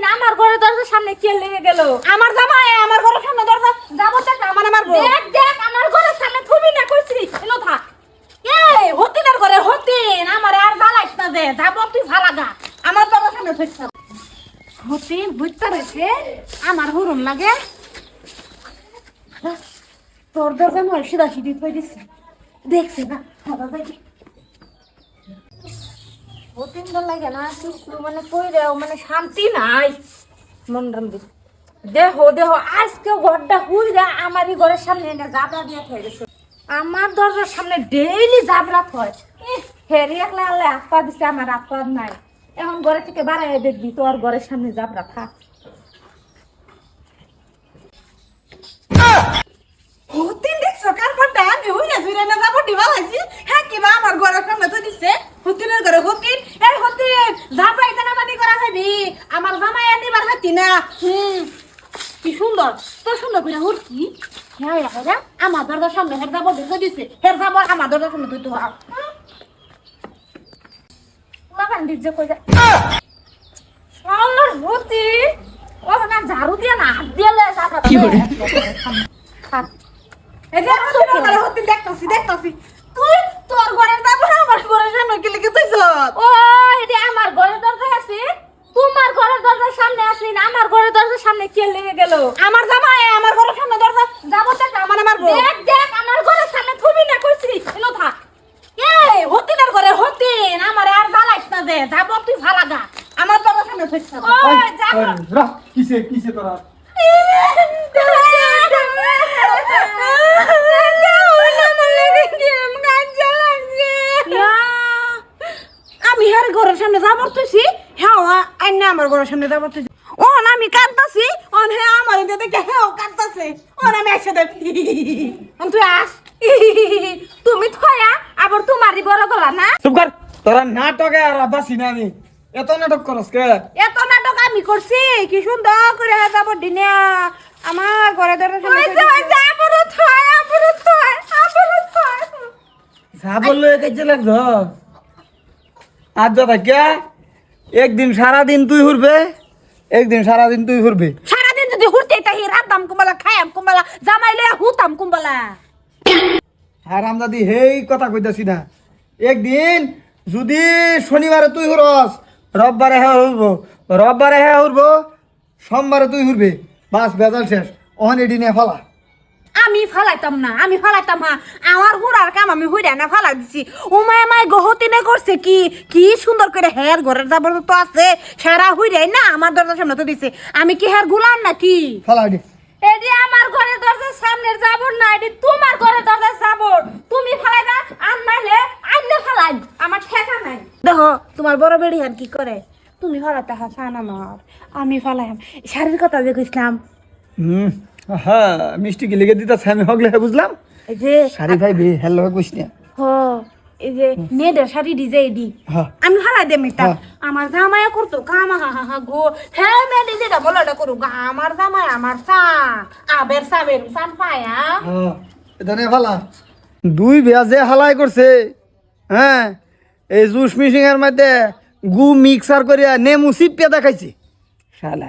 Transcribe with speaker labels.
Speaker 1: আসিন আমার ঘরে দরজার সামনে কে লেগে গেল।
Speaker 2: আমার জামাই আমার ঘরের সামনে দরজা যাব দেখ আমার মারবো
Speaker 1: দেখ দেখ আমার ঘরের সামনে থুবি না কইছি। এনো থাক।
Speaker 2: এই হতিনের ঘরে হতিন আমার আর জ্বালাইস না যে যাব তুই ভালাগা আমার দরজার সামনে থইছ হতিন বুঝতে রয়েছে আমার হুরুম লাগে। তোর দরজা নয় সিধা সিধি থই দিছে। দেখছে না হাবা দেখি
Speaker 1: মানে দেও মানে শান্তি নাই। মন সামনে আমার দরজার সামনে ডেইলি জাবরা হেরি একলা আল্লাহ দিছে, আমার আপা নাই। এখন ঘরে থেকে বাড়াই দেখবি, তোর ঘরের সামনে জাবরা থাক
Speaker 2: হতিন দেখছ কার ফটা আমি হই না জুরে না যাব দিবা লাইছি হ্যাঁ কি বা আমার ঘরের সামনে তো দিছে হতিনের ঘরে হতিন এই হতিন জামাই এটা মানি করা যাবি আমার জামাই আনিবার হাতি না হুম কি সুন্দর। তো সুন্দর করে হুরছি হ্যাঁ রাজা আমার দরজার সামনে হের যাব দেখে দিছে। হের যাব আমার দরজার সামনে তুই তো।
Speaker 1: লাগান দিচ্ছে কই যায় আল্লাহর হতি ও না ঝাড়ু দিয়ে না হাত দিয়ে লয়ে জাবরা কি করে
Speaker 2: দেখতাছি দেখতাছি তুই তোর ঘরের যাব না আমার ঘরের সামনে কি লিখে তুইছ
Speaker 1: ও এটি আমার ঘরের দরজা আছে তোমার ঘরের দরজার সামনে আছি না আমার ঘরের দরজার সামনে কে লেগে গেল।
Speaker 2: আমার জামাই আমার ঘরের সামনে দরজা যাব দেখ আমার মারবো
Speaker 1: দেখ দেখ আমার ঘরের সামনে থুবি না কইছি। এনো থাক।
Speaker 2: এই হতিনের ঘরে হতিন আমার আর জ্বালাইস না যে যাব তুই ভালাগা আমার দরজার সামনে থইছ
Speaker 1: ও যাব
Speaker 3: রাখ কিসে কিসে তোরা?
Speaker 2: আমি হের ঘরের সামনে যাব তুইছি হ্যাঁ আইনা আমার ঘরের সামনে যাব তুই ও না আমি কাঁদতাছি। অন হ্যাঁ আমার দেখে হ্যাঁ কাঁদতাছে। অন আমি একসাথে তুই আস।
Speaker 1: তুমি থয়া আবার তোমারই বড় গলা না?
Speaker 3: চুপ কর। তোরা নাটকে আর বাসি না আমি। এত নাটক করস কে?
Speaker 2: এত নাটক আমি করছি কি সুন্দর করে যাব দিনে আমার ঘরে সামনে
Speaker 1: ওই যে ওই যে আবারও থয় আবারও থয় আবারও থয়।
Speaker 3: যা বলল কাজে লাগতো আজ দাদা কে? একদিন সারাদিন তুই ঘুরবে একদিন সারাদিন তুই ঘুরবি?
Speaker 2: সারাদিন যদি ঘুরতে তাহি রাতাম কুম্বালা খায়াম কুম্বালা জামাইলে হুতাম কুম্বালা।
Speaker 3: হারাম দাদি হেই কথা কইতাছি না। একদিন যদি শনিবারে তুই ঘুরস রববারে হ্যাঁ উঠবো রববারে হ্যাঁ উঠবো সোমবারে তুই ঘুরবি। বাস বেজাল শেষ। অহনি এডি নিয়ে ফলা।
Speaker 2: আমি ফালাইতাম না আমি ফালাইতাম হা। আমার হুড়ার কাম আমি হুইরা না ফালাই দিছি। উমায় মাই গহতিনে করছে কি? কি সুন্দর করে হের ঘরের যাবর তো আছে। সারা হুইরাই না আমার দরজার সামনে তো দিছে। আমি কি হের গুলাম নাকি?
Speaker 3: ফলা এডি
Speaker 1: এটি আমার ঘরের দরজার সামনের যাবর না এটি তোমার ঘরের দরজার যাবর তুমি ফালাইবা আর নাইলে আইলে ফালাই। আমার ঠেকা নাই।
Speaker 2: দেখো তোমার বড় বেড়ি আর কি করে? তুমি ফালাইতে হাসান আমার। আমি ফালাইম। শাড়ির কথা যে কইছিলাম।
Speaker 3: হুম। হ্যাঁ মিষ্টি কি লিখে দিতে আমি হগলে বুঝলাম।
Speaker 2: এই যে
Speaker 3: ভাই বে হ্যালো কইস না।
Speaker 2: হ এই যে শাড়ি
Speaker 3: হ্যাঁ
Speaker 2: আমি এটা
Speaker 3: হ্যাঁ।
Speaker 2: আমার জামাই করতো কামা হা হা হা গো হ্যাঁ বলো এটা আমার জামাই আমার সান আবের সাবের সান পায়া
Speaker 3: হ্যাঁ ফালা। দুই বেয়া যে হালাই করছে হ্যাঁ এই জুস মিশিং এর মধ্যে গু মিক্সার করিয়া নেমু সিপিয়া দেখাইছে। শালা